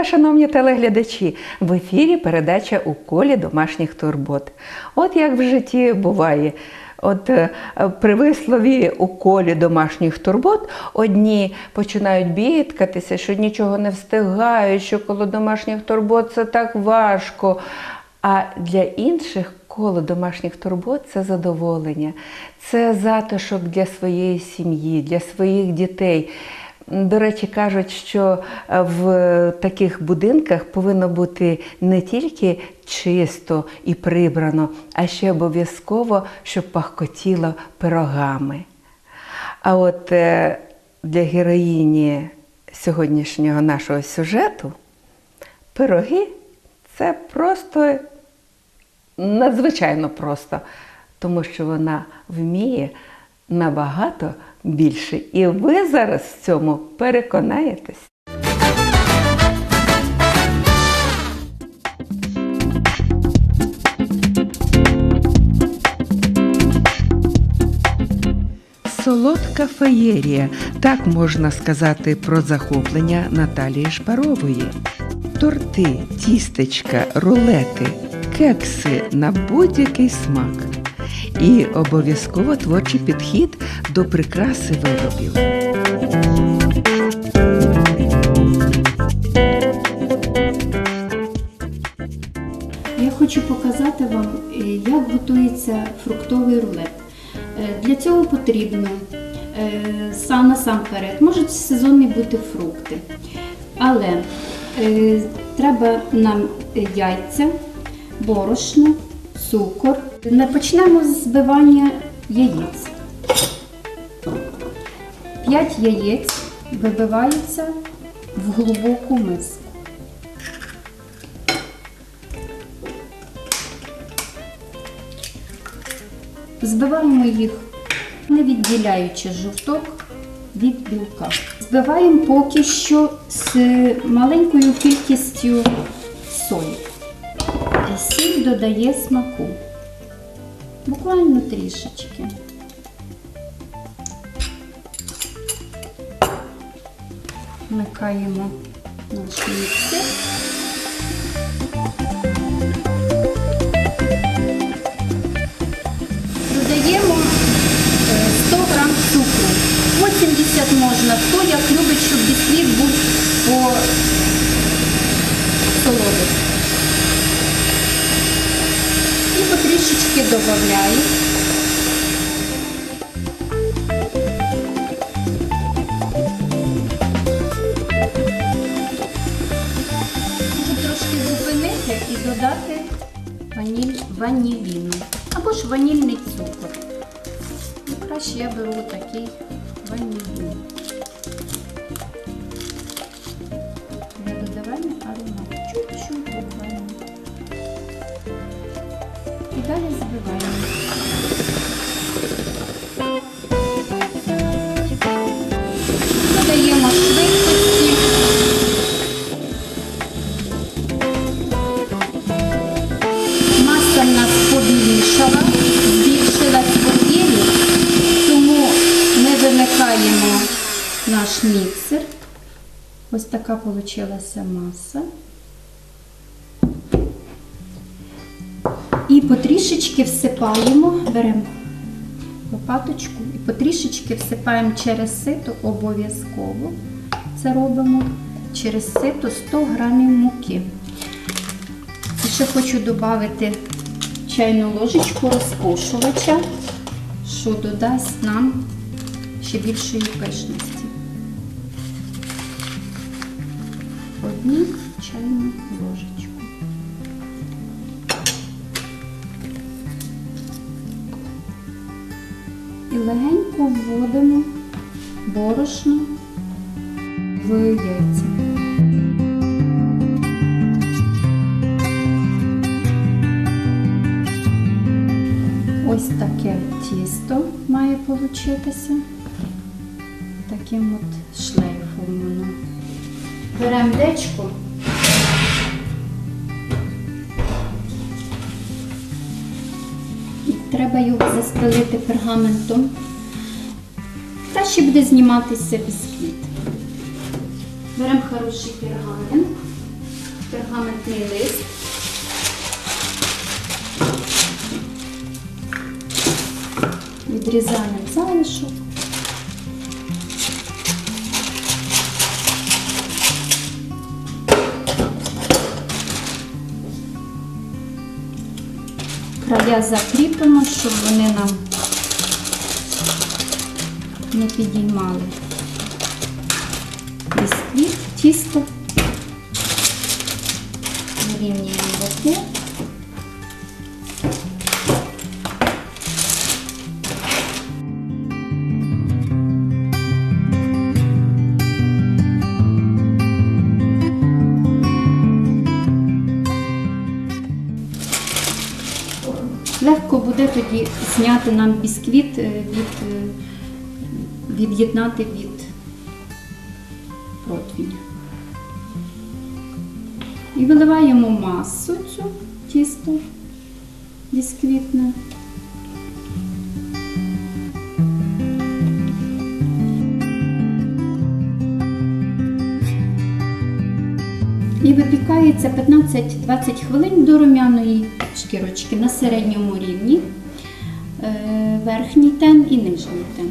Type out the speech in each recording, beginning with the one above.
Вітаю шановні телеглядачі! В ефірі передача у колі домашніх турбот. От як в житті буває. От е, при вислові у колі домашніх турбот одні починають бідкатися, що нічого не встигають, що коло домашніх турбот це так важко. А для інших коло домашніх турбот це задоволення, це затишок для своєї сім'ї, для своїх дітей. До речі, кажуть, що е, в таких будинках повинно бути не тільки чисто і прибрано, а ще обов'язково, щоб пахкотіло пирогами. А от е, для героїні сьогоднішнього нашого сюжету пироги це просто надзвичайно просто, тому що вона вміє набагато більше. І ви зараз в цьому переконаєтесь. Солодка феєрія так можна сказати про захоплення Наталії Шпарової. Торти, тістечка, рулети, кекси на будь-який смак. І обов'язково творчий підхід до прикраси виробів. Я хочу показати вам, е, як готується фруктовий рулет. Е, Для цього потрібно е, сам насамперед, можуть сезонні бути фрукти, але треба нам яйця, борошно, цукор. Не почнемо з збивання яєць. 5 яєць вибиваються в глибоку миску. Збиваємо їх, не відділяючи жовток від білка. Збиваємо поки що з маленькою кількістю солі. Сіль додає смаку. Буквально трішечки. Вмикаємо наш міксер. Додаємо е, 100 грам цукру. 80 можна, хто як любить, щоб бісквіт був по солодості. І потрішечки добавляю. Можу трошки зупинити і додати ваніль, ваніліну або ж ванільний цукор. Ну, краще я беру такий така вийшла маса. І потрішечки всипаємо, беремо лопаточку і потрішечки всипаємо через сито обов'язково. Це робимо через сито 100 грамів муки. І ще хочу додати чайну ложечку розпушувача, що додасть нам ще більшої пишності. Одну чайну ложечку. І легенько вводимо борошно в яйця. Ось таке тісто має получитися. Беремо дечко. Треба його застелити пергаментом. Краще буде зніматися бісквіт. Беремо хороший пергамент, пергаментний лист. Відрізаємо залишок. Края закріпимо, щоб вони нам не підіймали бісквіт, тісто. Легко тоді зняти нам бісквіт е, від е, від'єднати від противня. І виливаємо масу цю тісто бісквітне. І випікається 15-20 хвилин до румяної шкірочки на середньому рівні. Е, Верхній тен і нижній тен.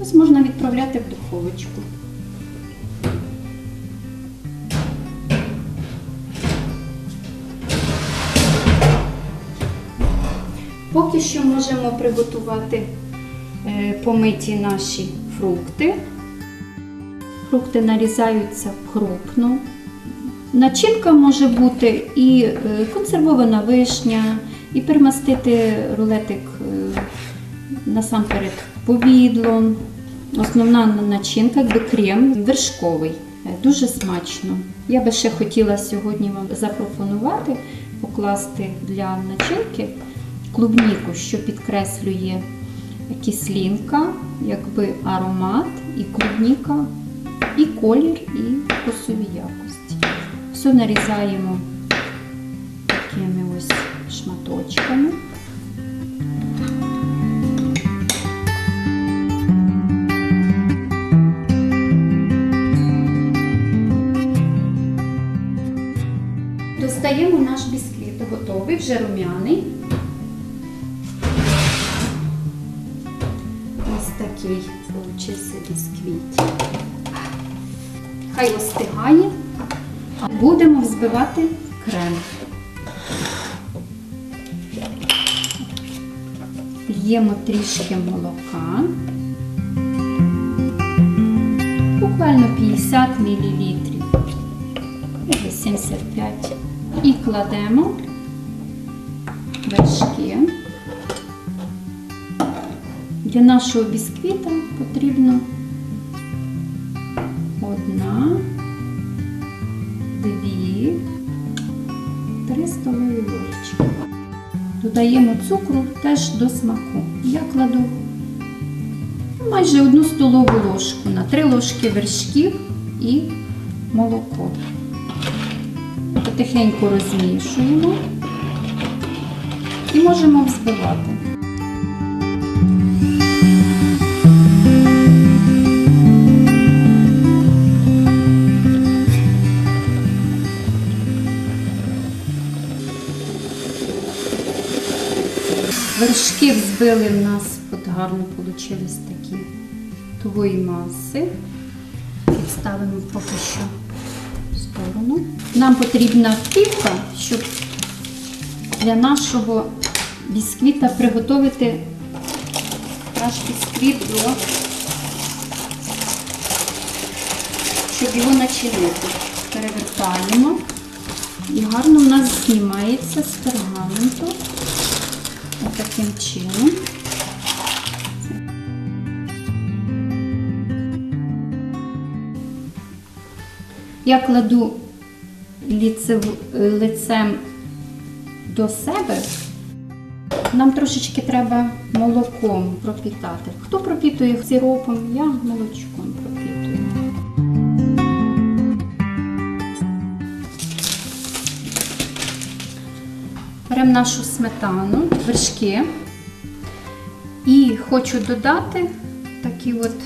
Ось можна відправляти в духовочку. Поки що можемо приготувати е, помиті наші фрукти. Фрукти нарізаються крупно. Начинка може бути і е, консервована вишня, і перемастити рулетик е, насамперед повідлом. Основна начинка, якби крем вершковий. Е, Дуже смачно. Я би ще хотіла сьогодні вам запропонувати покласти для начинки клубніку, що підкреслює кислинка, якби аромат, і клубніка, і колір, і вкусові якості. Все нарізаємо такими ось шматочками. Достаємо наш бісквіт, готовий, вже рум'яний. Ось такий получився бісквіт. Хай остигає. Будемо взбивати крем. Л'ємо трішки молока. Буквально 50 мл. 75. І кладемо вершки. Для нашого бісквіта потрібно Додаємо цукру теж до смаку. Я кладу майже одну столову ложку на три ложки вершків і молоко. Потихеньку розмішуємо і можемо взбивати. Вершки взбили в нас, от гарно получились такі тугої маси. Відставимо поки що в сторону. Нам потрібна кілька, щоб для нашого бісквіта приготувати наш бісквіт до, щоб його начинити. Перевертаємо. І гарно в нас знімається з пергаменту. Отаким чином. Я кладу лицем до себе. Нам трошечки треба молоком пропітати. Хто пропітує сиропом, я молочком Беремо нашу сметану, вершки. І хочу додати такі от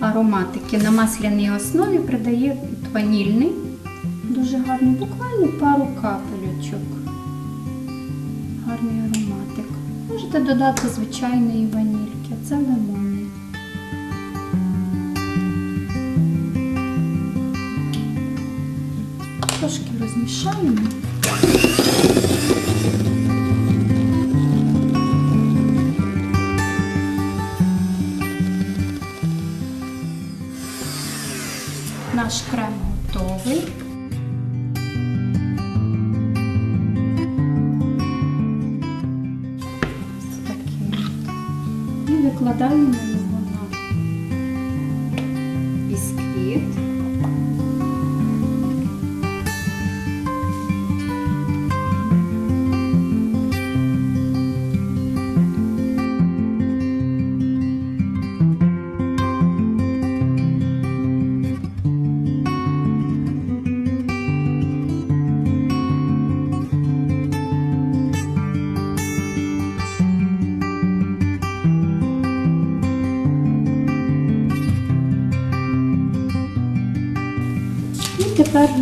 ароматики на масляній основі придає ванільний. Дуже гарний, буквально пару капелючок. Гарний ароматик. Можете додати звичайної ванільки, це лимонний. Трошки розмішаємо. あっ。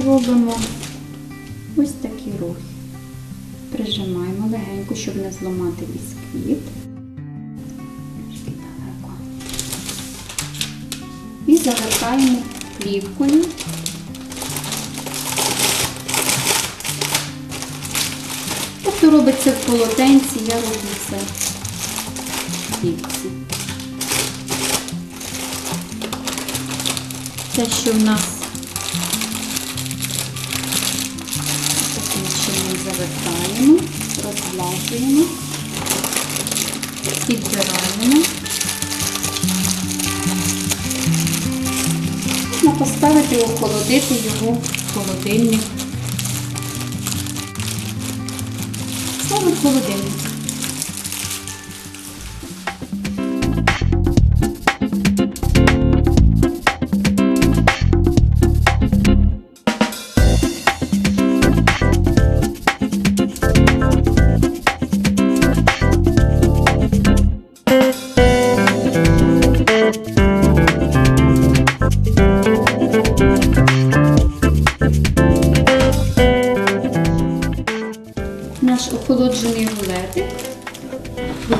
Робимо ось такі рухи. Прижимаємо легенько, щоб не зламати бісквіт. І завертаємо плівкою. Тобто робиться в полотенці, я роблю це в плівці. Те, що в нас чином завертаємо, розглажуємо, підбираємо. Можна поставити охолодити його в холодильник. Ставимо в холодильник.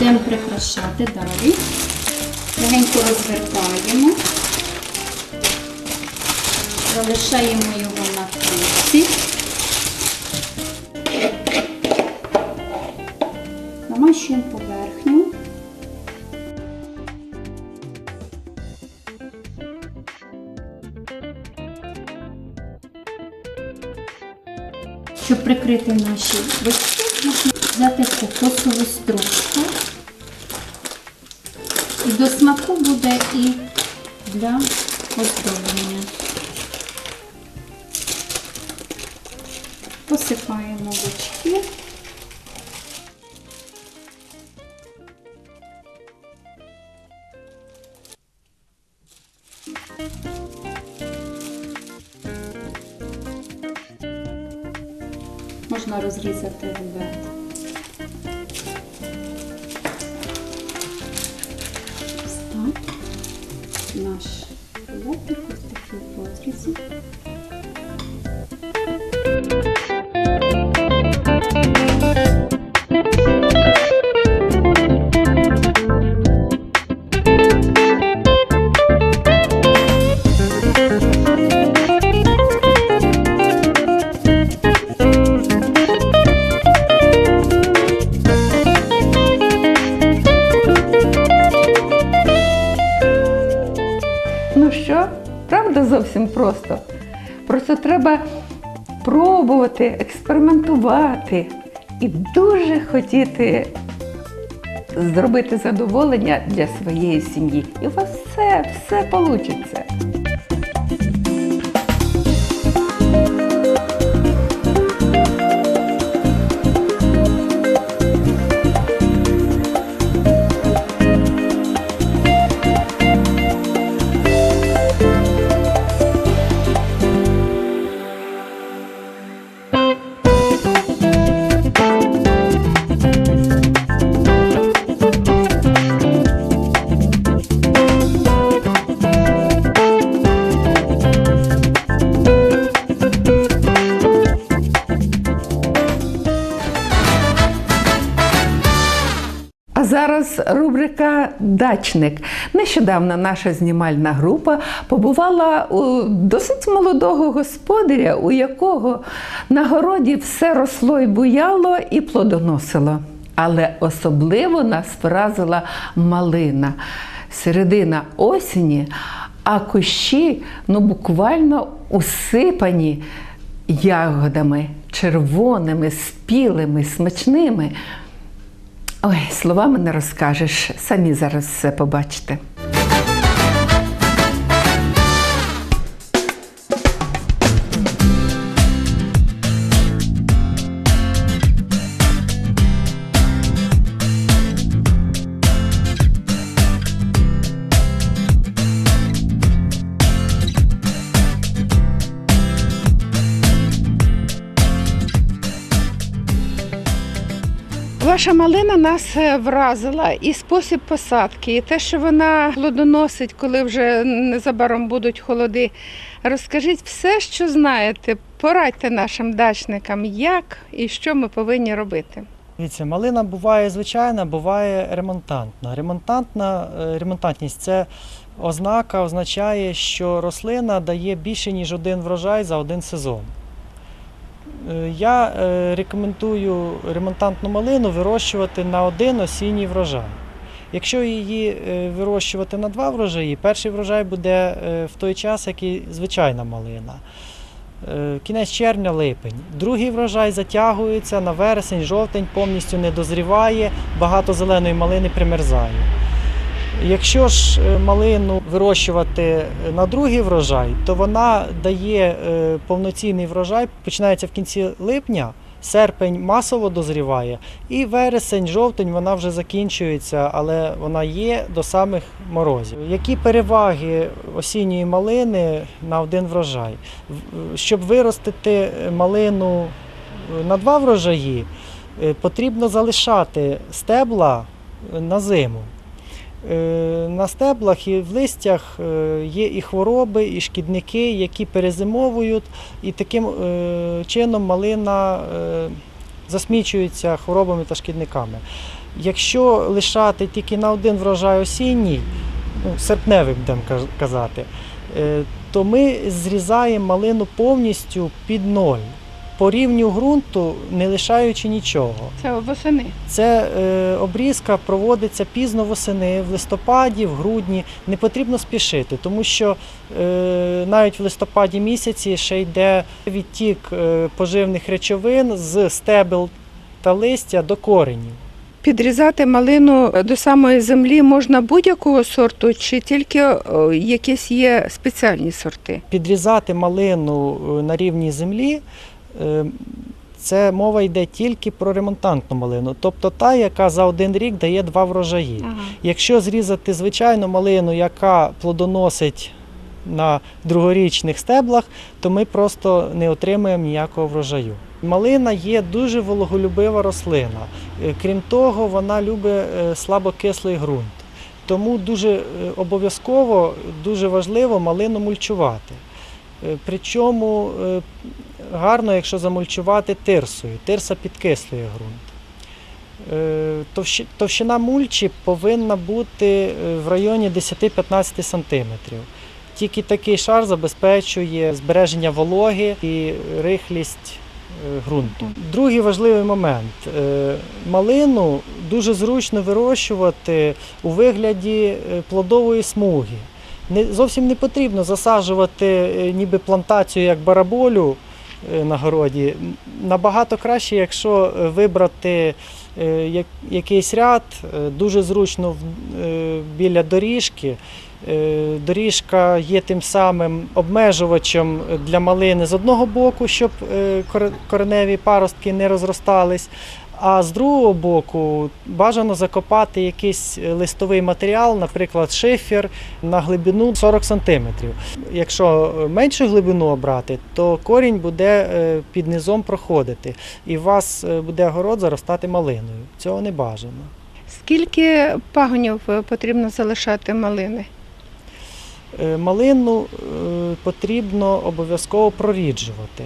Будемо прикрашати далі. Легенько розвертаємо, залишаємо його на кришці. Намащуємо поверхню. Щоб прикрити наші бички, можна взяти кокосову Посипаємо бички. Можна розрізати рулет. Треба пробувати, експериментувати і дуже хотіти зробити задоволення для своєї сім'ї. І у вас все, все вийде. Дачник. Нещодавно наша знімальна група побувала у досить молодого господаря, у якого на городі все росло й буяло і плодоносило. Але особливо нас вразила малина. Середина осені, а кущі ну, буквально усипані ягодами червоними, спілими, смачними. Ой, словами не розкажеш, самі зараз все побачите. Ваша малина нас е, вразила і спосіб посадки, і те, що вона плодоносить, коли вже незабаром будуть холоди. Розкажіть все, що знаєте, порадьте нашим дачникам, як і що ми повинні робити. Дивіться, малина буває звичайна, буває ремонтантна. Ремонтантна, е, ремонтантність це ознака, означає, що рослина дає більше, ніж один врожай за один сезон. Е, Я е, рекомендую ремонтантну малину вирощувати на один осінній врожай. Якщо її е, вирощувати на два врожаї, перший врожай буде в той час, як і звичайна малина. Кінець червня, липень. Другий врожай затягується на вересень, жовтень, повністю не дозріває, багато зеленої малини примерзає. Якщо ж е, малину вирощувати на другий врожай, то вона дає е, повноцінний врожай, починається в кінці липня, серпень масово дозріває, і вересень, жовтень вона вже закінчується, але вона є до самих морозів. Які переваги осінньої малини на один врожай? Щоб виростити малину е, на два врожаї, е, потрібно залишати стебла е, на зиму. Е, На стеблах і в листях е, є і хвороби, і шкідники, які перезимовують, і таким е, чином малина засмічується хворобами та шкідниками. Якщо лишати тільки на один врожай осінній, ну, серпневий будемо казати, то ми зрізаємо малину повністю під ноль, по рівню ґрунту, не лишаючи нічого. Це восени. Це е, обрізка проводиться пізно восени, в листопаді, в грудні. Не потрібно спішити, тому що е, навіть в листопаді місяці ще йде відтік е, поживних речовин з стебел та листя до коренів. Підрізати малину до самої землі можна будь-якого сорту, чи тільки якісь є спеціальні сорти? Підрізати малину е, на рівні землі. Е, Це мова йде тільки про ремонтантну малину, тобто та, яка за один рік дає два врожаї. Якщо зрізати звичайну малину, яка плодоносить на другорічних стеблах, то ми просто не отримаємо ніякого врожаю. Малина є дуже вологолюбива рослина. Е, Крім того, вона любить е, слабокислий ґрунт. Тому дуже е, обов'язково, дуже важливо малину мульчувати. Причому гарно, якщо замульчувати тирсою. Тирса підкислює ґрунт. Е, Товщина мульчі повинна бути е, в районі 10-15 см. Тільки такий шар забезпечує збереження вологи і рихлість е, ґрунту. Другий важливий момент. Малину дуже зручно вирощувати у вигляді плодової смуги. Не, зовсім не потрібно засаджувати ніби плантацію як бараболю на городі. Набагато краще, якщо е, вибрати е, якийсь ряд, е, дуже зручно е, біля доріжки. Е, Доріжка є тим самим обмежувачем для малини з одного боку, щоб е, кореневі паростки не розростались. А з другого боку бажано закопати якийсь е, листовий матеріал, наприклад, шифер на глибину 40 см. Якщо е, меншу глибину обрати, то корінь буде е, під низом проходити, і у вас буде город заростати малиною. Цього не бажано. Скільки пагонів потрібно залишати малини? Малину потрібно обов'язково проріджувати.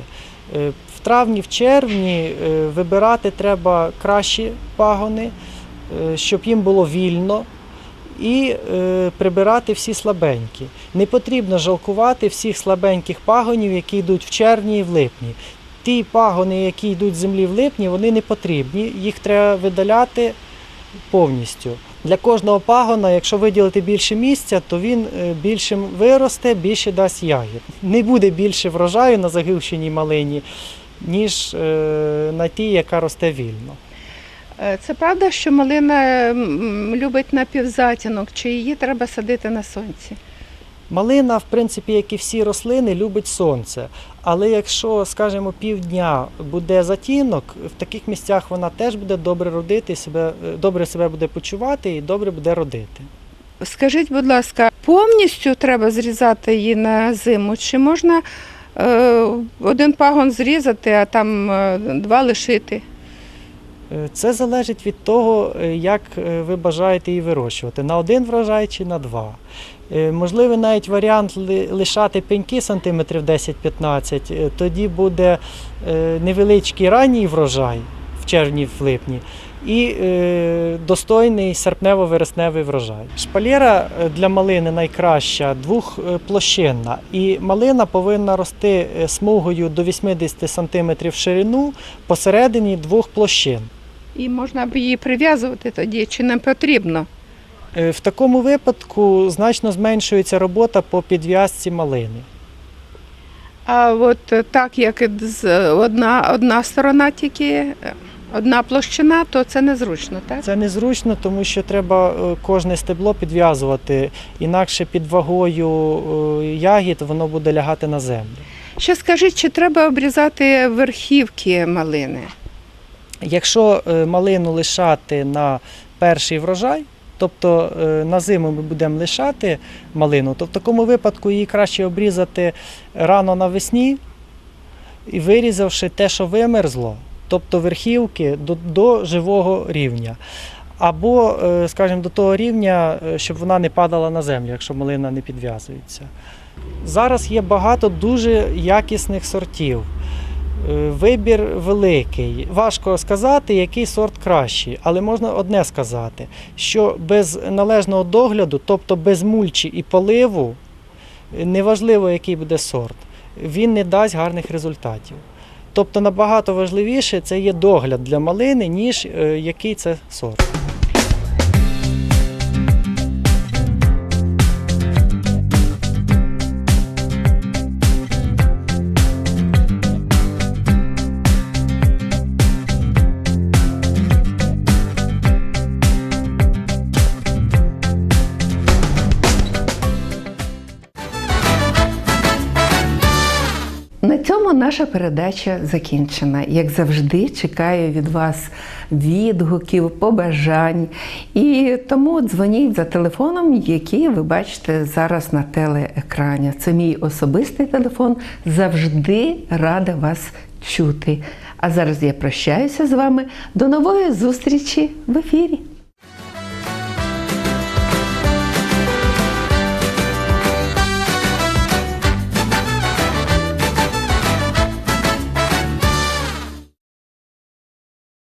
В травні, в червні е, вибирати треба кращі пагони, е, щоб їм було вільно. І е, прибирати всі слабенькі. Не потрібно жалкувати всіх слабеньких пагонів, які йдуть в червні і в липні. Ті пагони, які йдуть з землі в липні, вони не потрібні. Їх треба видаляти повністю. Для кожного пагона, якщо виділити більше місця, то він більшим виросте, більше дасть ягід. Не буде більше врожаю на загивщеній малині, ніж е, на тій, яка росте вільно. Е, Це правда, що малина любить напівзатінок, чи її треба садити на сонці? Малина, в принципі, як і всі рослини, любить сонце. Але якщо, скажімо, півдня буде затінок, в таких місцях вона теж буде добре родити, себе, е, добре себе буде почувати і добре буде родити. Скажіть, будь ласка, повністю треба зрізати її на зиму, чи можна один пагон зрізати, а там е, два лишити? Е, Це залежить від того, е, як е, ви бажаєте її вирощувати, на один врожай чи на два. Е, Можливий навіть варіант лишати пеньки сантиметрів 10-15, е, тоді буде е, невеличкий ранній врожай в червні, в липні. І е, достойний серпнево-вересневий врожай. Шпалєра е, для малини найкраща двохплощинна. І малина повинна рости е, смугою до 80 см в ширину посередині двох площин. І можна б її прив'язувати тоді, чи не потрібно? Е, В такому випадку значно зменшується робота по підв'язці малини. А от е, так, як одна, одна сторона тільки, е, одна площина, то це незручно, так? Це незручно, тому що треба е, кожне стебло підв'язувати, інакше під вагою е, ягід воно буде лягати на землю. Ще скажіть, чи треба обрізати верхівки малини? Якщо е, малину лишати на перший врожай, тобто на зиму ми будемо лишати малину, то в такому випадку її краще обрізати рано навесні і вирізавши те, що вимерзло, тобто верхівки до, до живого рівня. Або, е, скажімо, до того рівня, е, щоб вона не падала на землю, якщо малина не підв'язується. Зараз є багато дуже якісних сортів. Е, Вибір великий. Важко сказати, який сорт кращий, але можна одне сказати, що без належного догляду, тобто без мульчі і поливу, неважливо, який буде сорт, він не дасть гарних результатів. Тобто набагато важливіше це є догляд для малини, ніж е, який це сорт. Наша передача закінчена. Як завжди, чекаю від вас відгуків, побажань. І тому дзвоніть за телефоном, який ви бачите зараз на телеекрані. Це мій особистий телефон. Завжди рада вас чути. А зараз я прощаюся з вами. До нової зустрічі в ефірі.